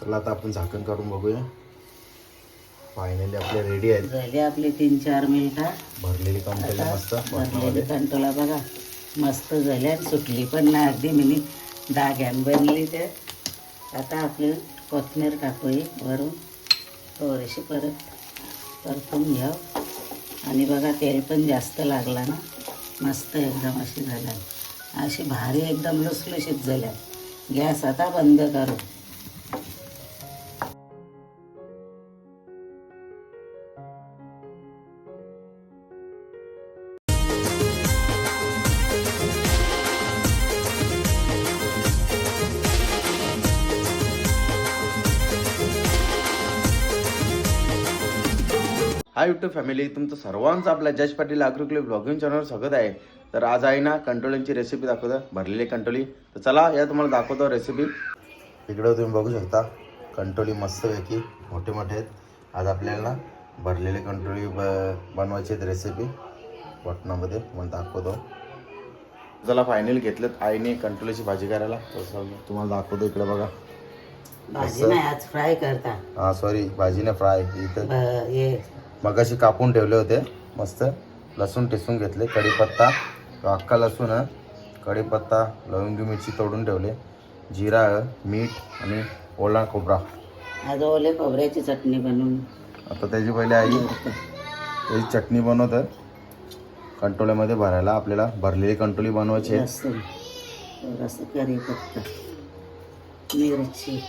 चला आता आपण झाकण काढून बघूया. फायनली आपले रेडी आहेत. झाली आपली तीन चार मिनिटं भरलेली कंपनी मस्त भरलेली कंटोला बघा. मस्त झाली आणि सुटली पण नाही अगदी मिनी डाग्यान बनली ते. आता आपली कोथमीर टाकूया वरून थोडीशी परत परतून घ्याव आणि बघा तेल पण जास्त लागला ना. मस्त एकदम अशी झाल्या. अशी भारी एकदम लुसलुशीत झाल्या. गॅस आता बंद करू. हाय युट्यूब फॅमिली तुमचं सर्वांचं आपल्या जज पाटील आग्रोक्लिप ब्लॉगिंग चॅनल स्वागत आहे. तर आज आहे ना कंट्रोलिंगची रेसिपी दाखवतो भरलेली कंट्रोली तर चला या तुम्हाला दाखवतो रेसिपी इकडं तुम्ही बघू शकता कंट्रोली मस्तपैकी मोठे मोठे आहेत. आज आपल्याला ना भरलेले कंट्रोली ब बनवायची आहेत रेसिपी वटणामध्ये मग दाखवतो. चला फायनल घेतलेत आईने कंट्रोलीची भाजी करायला. तसं तुम्हाला दाखवतो इकडे बघा. भाजी नाही आज फ्राय करता. हां सॉरी भाजीने फ्राय इथं. मगाशी कापून ठेवले होते. मस्त. लसूण टेसून घेतले. कढीपत्ता अख्खा लसूण आहे, कढीपत्ता लवंगी मिरची तोडून ठेवले. जिरा मीठ आणि ओला खोबरा. आज ओले खोबऱ्याची चटणी बनवून. आता त्याची पहिले आई. त्याची चटणी बनवतात कंटोल्यामध्ये भरायला आपल्याला भरलेली कंटोली बनवायची आहे. मिरची.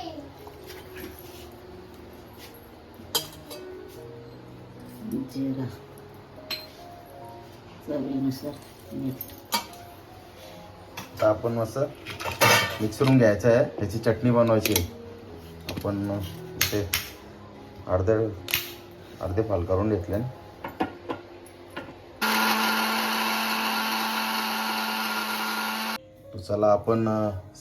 जिरा चवीनुसार मीठ तर आपण मस्त मिक्स करून घ्यायचं आहे. त्याची चटणी बनवायची आहे. आपण ते अर्धे अर्धे फाल करून घेतले. चला आपण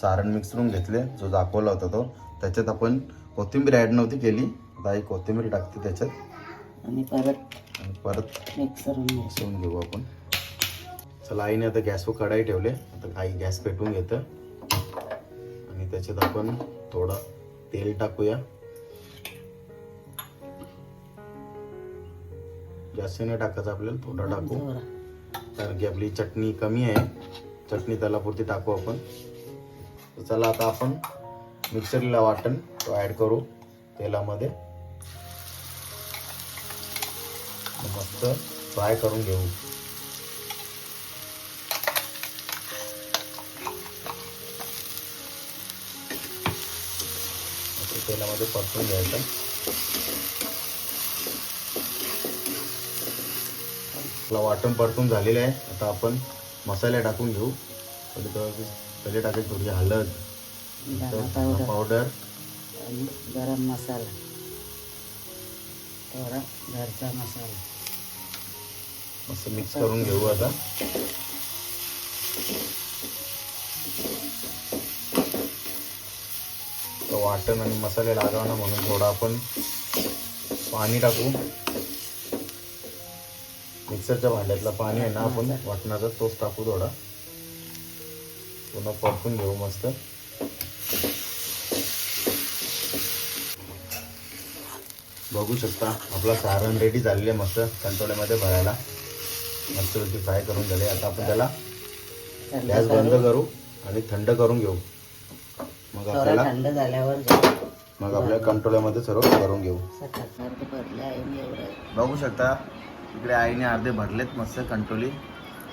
सारण मिक्स करून घेतले. जो दाखवला होता तो. त्याच्यात आपण कोथिंबीर ॲड नव्हती केली. आता ही कोथिंबीर टाकते त्याच्यात. आणि परत परत मिक्स करून घ्यायचं मिसळून घेऊ आपण. चला आईने आता गॅसवर कढाई ठेवले. आता आई गॅस पेटवून घेतं. आणि त्याच्यात आपण थोडं तेल टाकूया. जास्त नाही टाकायचं आपल्याला थोडं टाकू. कारण की आपली चटणी कमी आहे. चटणी त्याला पुरती टाकू आपण. चला आता आपण मिक्सरला वाटण तो ॲड करू तेलामध्ये. मस्त फ्राय करून घेऊ. तेलामध्ये परतून घ्यायचं. आपला वाटण परतून झालेलं आहे. आता आपण मसाले टाकून घेऊ. पहिले पहिले टाकायची थोडी हळद पावडर. आणि गरम मसाला. थोडा घरचा मसाला. मस्त मिक्स करून घेऊ आता. तर वाटण आणि मसाले लागावं म्हणून थोडं आपण पाणी टाकू. मिक्सरच्या भांड्यातलं पाणी आहे ना आपण वाटणाचा तोच टाकू थोडा. पुन्हा परतून घेऊ मस्त. बघू शकता आपला सारण रेडी झालेलं आहे मस्त कंटोल्यामध्ये भरायला. मस्त फ्राय करून झाले. आता आपण त्याला गॅस बंद करू. आणि थंड करून घेऊ. मग आपल्याला थंड झाल्यावर. मग आपल्या कंट्रोल्यामध्ये सर्व करून घेऊ. बघू शकता इकडे आईने अर्धे भरलेत मस्त कंट्रोली.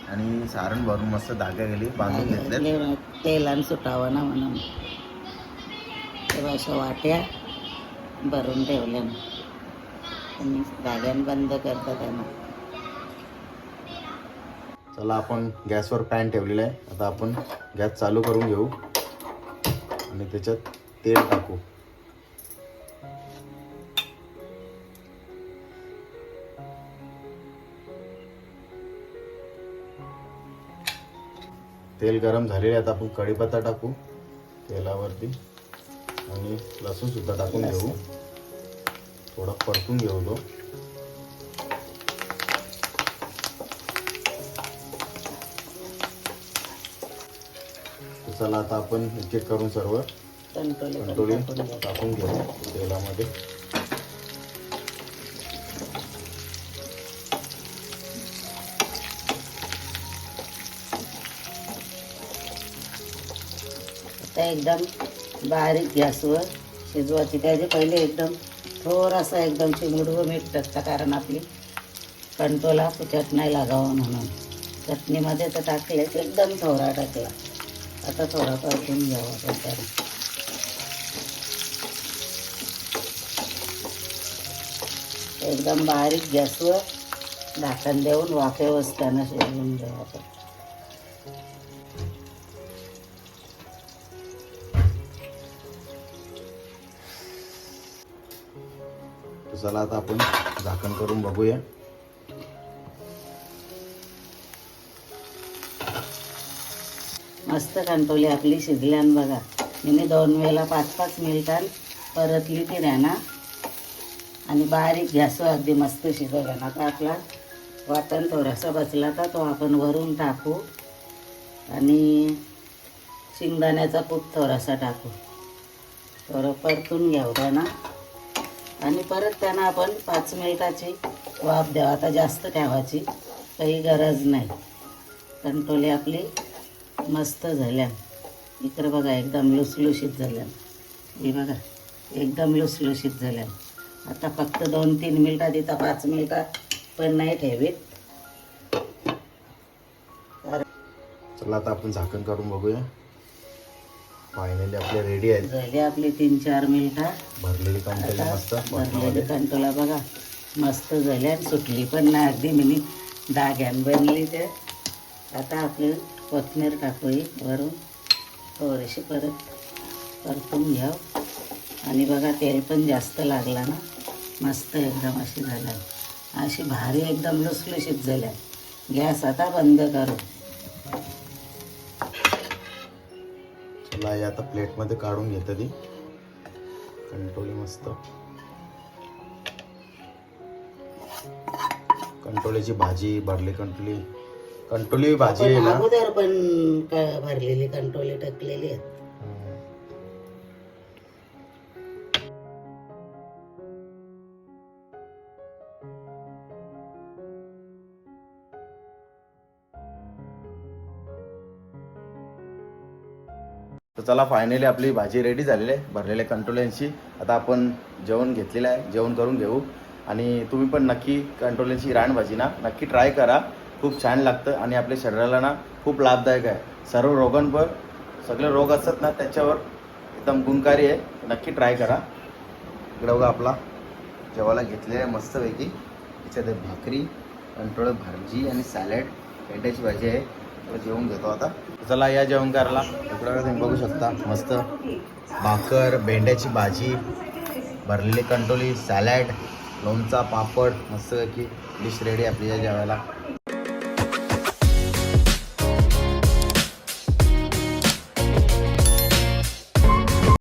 आणि सारण भरून मस्त धाग्या गेली बांधून घेतलेत. ले- तेलान सुटावं ना म्हणून. तेव्हा अशा वाट्या भरून ठेवल्या ना आणि धाग्यान बंद करतात त्यांना. चला आपण गॅसवर पॅन ठेवलेला आहे. आता आपण गॅस चालू करून घेऊ. आणि त्याच्यात तेल टाकू. तेल गरम झालेले आहे. आता आपण कढीपत्ता टाकू तेलावरती. आणि लसूण सुद्धा टाकून घेऊ. थोडा परतून घेऊ तो. चला आता आपण एक एक करून सर्व कंटोली टाकून घेऊ तेलामध्ये. आता एकदम बारीक गॅसवर शिजवायची. त्याचे पहिले एकदम थोडासा एकदम चिमुडवं मीठ टाकता कारण आपली कंटोला पुचट नाही लागावं म्हणून. चटणीमध्ये तर टाकले एकदम थोडा टाकला. आता थोडाफार घेऊन घ्यावा आपण एकदम बारीक गॅसवर झाकण देऊन वाफे वसताना शिजवून घ्यावा चला आता आपण झाकण करून बघूया. मस्त कंटोली आपली शिजल्यान बघा. मी दोन वेळेला पाच पाच मिनिटां परतली ती ना आणि बारीक गॅसवर अगदी मस्त शिजवल्या ना आता आपला वाटण थोडासा बचला तर तो आपण वरून टाकू. आणि शेंगदाण्याचा कूट थोडासा टाकू. थोडं परतून घ्यावं त्यांना आणि परत त्यांना आपण पाच मिनिटाची वाफ द्यावा. आता जास्त ठेवायची काही गरज नाही. कंटोली आपली मस्त झाल्या. इकडे बघा एकदम लुसलुशीत झाल्या. हे बघा एकदम लुसलुशीत झाल्या. आता फक्त दोन तीन मिनटात इथं पाच मिनिटात पण नाही ठेवीत. चला आता आपण झाकण काढून बघूया. फायनली आपले रेडी आहेत. झाली आपली तीन चार मिनिटं भरलेली कंटेली मस्त भरलेली. कंटोला बघा मस्त झाली आणि सुटली पण नाही. अगदी मिनी डाग्यान बनली ते. आता आपली कोथमीर टाकूया वरून थोडीशी परत परतून घ्याव. आणि बघा तेल पण जास्त लागला ना मस्त एकदम अशी झालं. अशी भारी एकदम लुसलुशीत झाल्या. गॅस आता बंद करू. चला हे आता प्लेटमध्ये काढून घेतं ती. कंटोली मस्त. कंटोलीची भाजी भरली कंटोली कंटोली भाजी आहे ना. अगोदर पण क- भरलेली कंटोली टाकलेली आहेत. तर चला फायनली आपली भाजी रेडी झालेली आहे भरलेल्या कंटोल्यांची. आता आपण जेवण घेतलेलं आहे जेवण करून घेऊ. आणि तुम्ही पण नक्की कंटोल्यांची रान भाजी ना नक्की ट्राय करा. खूप छान लागतं आणि आपल्या शरीराला ना खूप लाभदायक आहे. सर्व रोगांवर सगळे रोग असतात ना त्याच्यावर एकदम गुणकारी आहे. नक्की ट्राय करा. इकडं बघा आपला जेवायला घेतलेला आहे मस्तपैकी त्याच्यात भाकरी कंट्रोळ भाजी आणि सॅलड. भेंड्याची भाजी आहे. तर जेवण घेतो आता. चला या जेवण करायला इकडं तुम्ही बघू शकता. मस्त भाकर भेंड्याची भाजी भरलेली कंटोली सॅलड लोणचा पापड मस्तपैकी डिश रेडी आपली या जेवायला.